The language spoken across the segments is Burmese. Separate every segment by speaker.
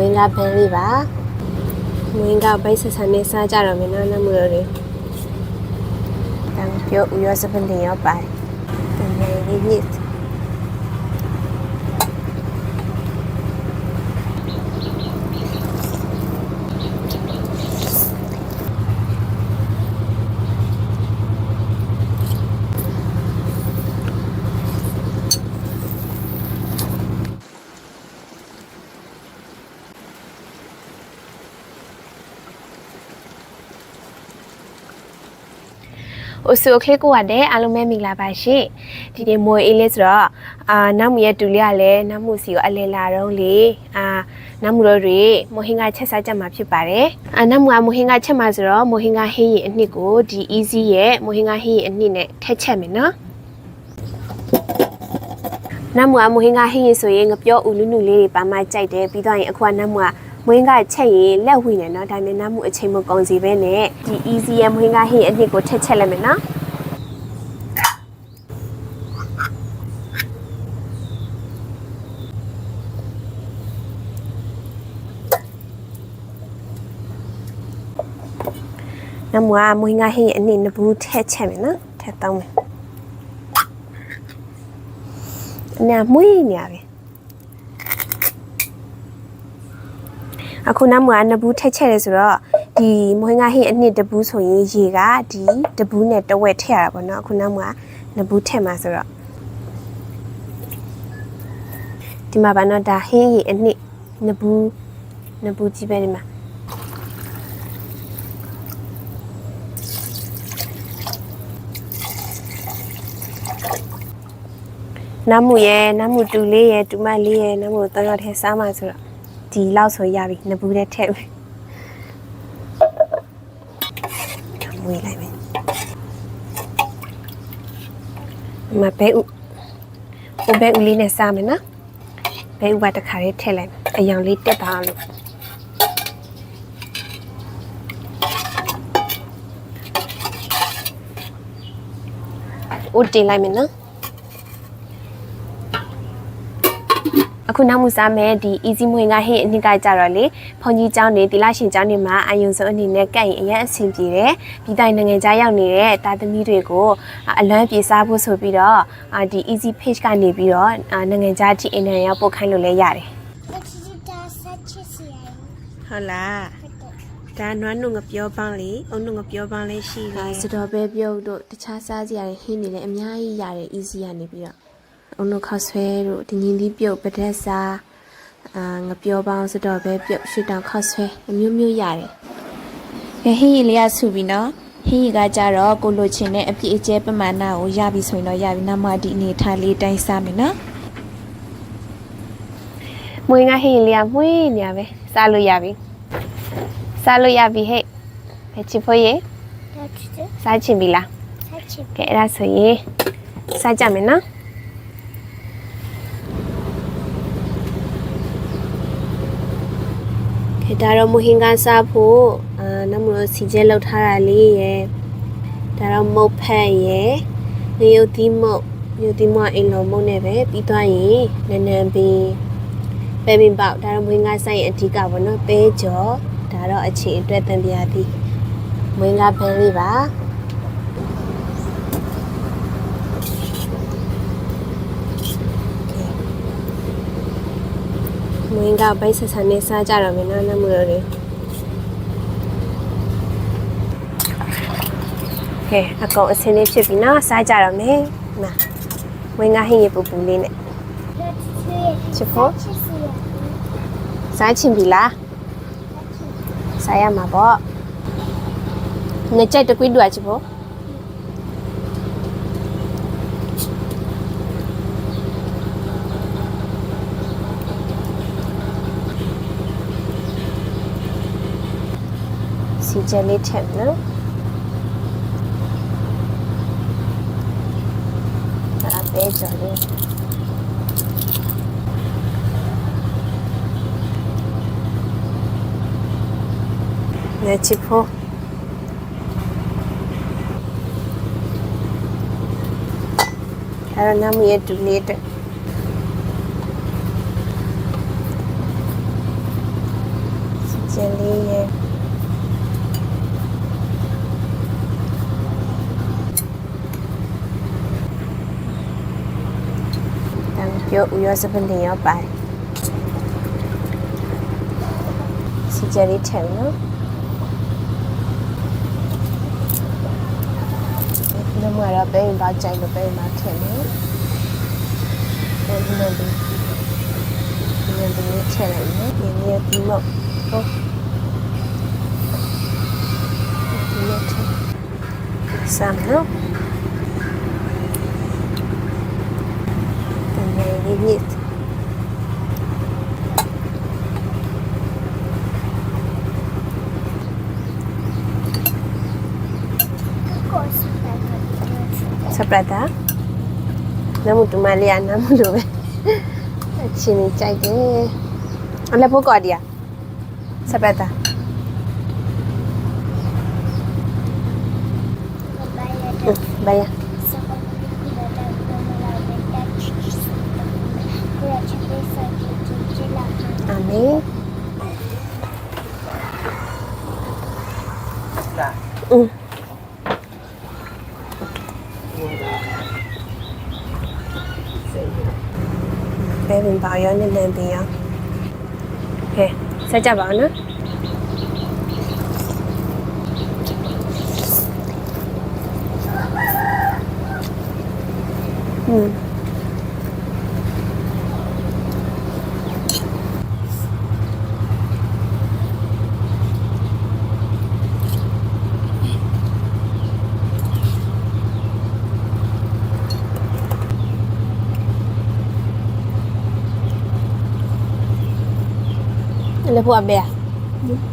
Speaker 1: ဝင်ကဘန်းလေးပါဝင်ကဘိတ်ဆက်ဆန်နဲ့စားကြတော့မယ်နော်နမလို့တွေတန်ပြောဦးရောစပလင်ရောပိုင်တန်လေးလေး အိုဆူကလစ်ကိုရတဲ့အားလုံးပဲမင်္ဂလာပါရှင်ဒီနေ့မွေအေးလေးဆိုတော့အာနတ်မူရဲ့တူလေးကလည်းနတ်မူစီကိုအလဲလာတော့လေအာနတ်မူတို့တွေမိုဟင်ကချက်စားကြမှာဖြစ်ပါတယ်အာနတ်မူကမိုဟင်ကချက်မှာဆိုတော့မိုဟင်ကဟင်းရီအနှစ်ကိုဒီ easy ရဲ့မိုဟင်ကဟင်းရီအနှစ်နဲ့ထက်ချက်မယ်နော်နတ်မူကမိုဟင်ကဟင်းရီဆိုရင်ငပြောဦးလူနုလေးတွေပါမှကြိုက်တယ်ပြီးတော့ရင်အခုကနတ်မူ မွင်းကချက်ရင်လက်ဝင်တယ်နော်ဒါမျက်နှာမှုအချိန်မကုန်စေပဲနဲ့ဒီ easy ရမွင်းကဟင်းအနှစ်ကိုထက်ချက်လိုက်မယ်နော်နမွားမွေးငါဟင်းအနည်းနဘူးထက်ချက်မယ်နော်ထက်တောင်းမယ်အနာမွေးနေရပဲ အခုနမွာနဘူးထက်ချက်လဲဆိုတော့ဒီမွေးငါဟင်းအနည်းတဘူးဆိုရင်ရေကဒီတဘူးနဲ့တဝက်ထည့်ရတာပေါ့နော်အခုနမွာနဘူးထက်မှာဆိုတော့ဒီမှာဘာနော်ဒါဟင်းရေအနည်းနဘူးနဘူးကြီးပဲဒီမှာနမ်းမှုရဲ့နမ်းမှုတူလေးရဲ့တူမလေးရဲ့နမ်းမှုတော်တော်ထဲစားမှဆိုတော့ ဒီလောက်ဆိုရပြီနဘူးတဲ့ထည့်ပြီမွေးလိုက်မယ်မဘဲဥဟိုဘဲဥလေးနဲ့စားမယ်နော်ဘဲဥပါတစ်ခါလေးထည့်လိုက်မယ်အယောင်လေးတက်ပါလို့ဥတင်လိုက်မယ်နော် ခုနောက်မှုစားမယ်ဒီ easy မွေငါဟင်းအနှစ်ကကြတော့လေဘုံကြီးเจ้าနေတီလာရှင်เจ้าနေမှာအယုံဆုံးအနေနဲ့ကတ်ရင်အရင်အဆင်ပြေတယ်ပြီးတိုင်းနိုင်ငံခြားရောက်နေတဲ့တာသမီတွေကိုအလွမ်းပြေစားဖို့ဆိုပြီးတော့အာဒီ easy page ကနေပြီးတော့အာနိုင်ငံခြားထိအင်တန်ရောက်ပို့ခိုင်းလို့လည်းရတယ်
Speaker 2: Dat is daar zatjes jij.
Speaker 1: ဟုတ်လားဒါနွမ်းနုငပြောပန်းလေအုံနုငပြောပန်းလေးရှိတယ်စတော်ပဲပြုတ်တို့တခြားစားစရာတွေဟင်းနေလည်းအများကြီးရတယ် easy ကနေပြီးတော့ အုံနုခောက်ဆွဲတို့ဒီညင်းသီးပြုတ်ပဒက်စားအာငပြောပန်းစတော်ပဲပြုတ်ရွှေတောင်ခောက်ဆွဲအမျိုးမျိုးရတယ်
Speaker 3: ကဲဟင်းရီလေးကဆူပြီနော်ဟင်းရီကကြတော့ကိုလိုချင်တဲ့အပြည့်အကျဲပမာဏကိုရပြီဆိုရင်တော့ရပြီနောက်မှဒီအနေထားလေးတိုင်းစားမယ်နော်
Speaker 1: မွေးငါဟင်းလေးကမွေးနေရပဲစားလို့ရပြီစားလို့ရပြီဟဲ့ဘယ်ချစ်ဖို့ရေ
Speaker 2: Dat is de
Speaker 1: စားချင်ပြီလား
Speaker 2: zatje.
Speaker 1: ကဲအဲ့ဒါဆိုရင်စားကြမယ်နော် ဒါတော့မဟင်ကစားဖို့အာနမလို့စီကျဲလောက်ထားတာလေးရယ်ဒါတော့မုတ်ဖက်ရယ်ငရုတ်သီးမုတ်ငရုတ်သီးမုတ်အိမ်လုံးမုတ်နဲ့ပဲပြီးသွားရင်နန်းနန်းပင်ပဲပင်ပေါက်ဒါတော့မဟင်ကဆိုင်ရင်အဓိကပေါ့နော်ပဲကြော်ဒါတော့အချိန်အတွက်တန်ပြားသည်မဟင်ကဘန်းလေးပါ မွေးကဘိတ်ဆက်ဆန်နဲ့စားကြတော့မယ်နော်နမလို့တွေကဲအကောင်အစင်းလေးဖြစ်ပြီနော်စားကြတော့မယ်နာမွေးကဟင်းရပူပူလေးနဲ့
Speaker 2: Dat is de
Speaker 1: Tje voor?
Speaker 2: zatjes jij.
Speaker 1: စားချင်ပြီလားစားရမှာပေါ့ငကြိုက်တကွီးတူအချစ်ဖို့ စီဂျယ်လေးထက်နော်ဒါပဲကြော်လေး내지 ရဲ့တန်ပြောဦးရစပလင်ရောပါတယ်စီကျလေးထည့်နော်ဒီမှာတော့ပဲရင်ပါကြိုက်လို့ပဲရင်ပါထည့်နော်ဒီလိုဒီလိုဒီလိုထည့်လိုက်နော်ဒီလိုဒီမော့ဟုတ်ဒီလိုထည့်စမ်းနော် ဒီလိုလေးမြစ်
Speaker 2: ကိုစပယ်ကတ်
Speaker 1: Saprata. နမှုတူမ အာမင်อืมဘယ်ဝင်ပါရောနေနေပြီရောဟဲ့ဆက်ကြပါဦးနော်
Speaker 2: 嗯。Mm.
Speaker 1: Ele boa.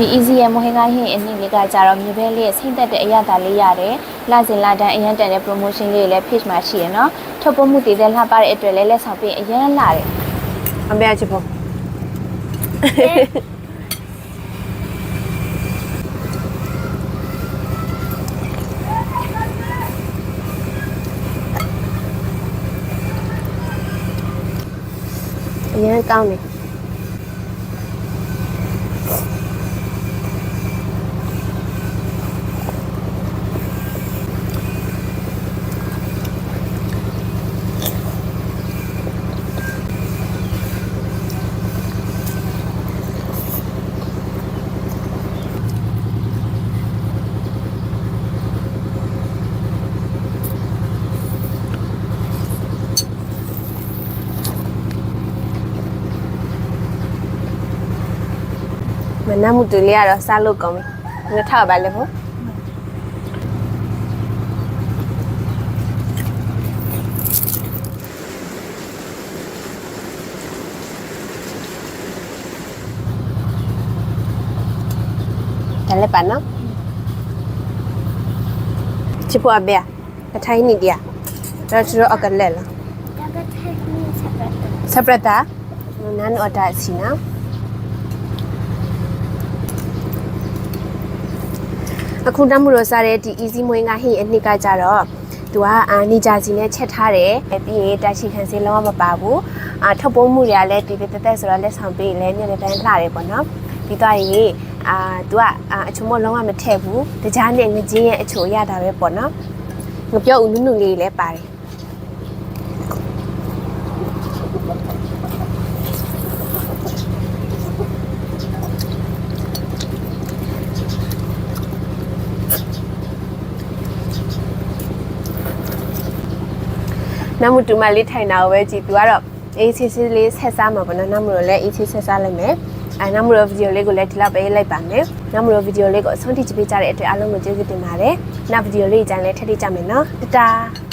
Speaker 3: ဒီ easy ရဲ့မဟင်ကဟင်းအနည်းလေးကကြတော့မြေပဲလေးရဲ့ဆိမ့်သက်တဲ့အရသာလေးရတယ်။လစဉ်လာတန်းအရန်တန်တဲ့ promotion လေးတွေလည်း page မှာရှိရနော်။ထုတ်ပို့မှုတည်တဲ့လှပတဲ့အတွက်လည်းလက်ဆောင်ပေးအရန်လာတယ်။
Speaker 1: A me piace po'. Ayan, cao này. Mà nó một tuổi lia rồi xa luôn còn mình. Nó thở bài lên không? Đấy là bạn nó. Chị phụ à bè. Cái thay nị đi à? Rồi chú ở gần lệ là.
Speaker 2: တကထိုင်နေစပယ်
Speaker 1: Separata. Nan order sina. အခုတမ်းမှုလို့စားတဲ့ဒီ easy မွေးငါဟင်းအနှစ်ကကြတော့သူကအာနီဂျာစီနဲ့ချက်ထားတယ်ပြီးရင်တာချီခံစေးလုံးဝမပါဘူးအာထုတ်ပိုးမှုတွေကလည်းတည်တည်တက်တက်ဆိုတော့လက်ဆောင်ပေးရင်လည်းညနေပိုင်းလှတယ်ပေါ့နော်ပြီးသွားရင်အာသူကအအချုံမလုံးဝမထည့်ဘူးတကြားနဲ့ငကြင်းရဲ့အချိုရတာပဲပေါ့နော်ငပြော့ဦးနုနုလေးလည်းပါတယ် နမတူမလေးထိုင်တာကိုပဲကြည်သူကတော့အေးစစ်စစ်လေးဆက်စားမှာပေါ့နော်နမလို့လည်းအေးစစ်ဆက်စားလိုက်မယ်အဲနမလို့ဗီဒီယိုလေးကိုလည်းဒီလောက်ပဲလိုက်ပါမယ်နမလို့ဗီဒီယိုလေးကိုအဆုံးထိကြည့်ပေးကြတဲ့အတွက်အားလုံးကိုကျေးဇူးတင်ပါတယ်နောက်ဗီဒီယိုလေးကြိုင်လည်းထပ်ထကြမယ်နော်တတား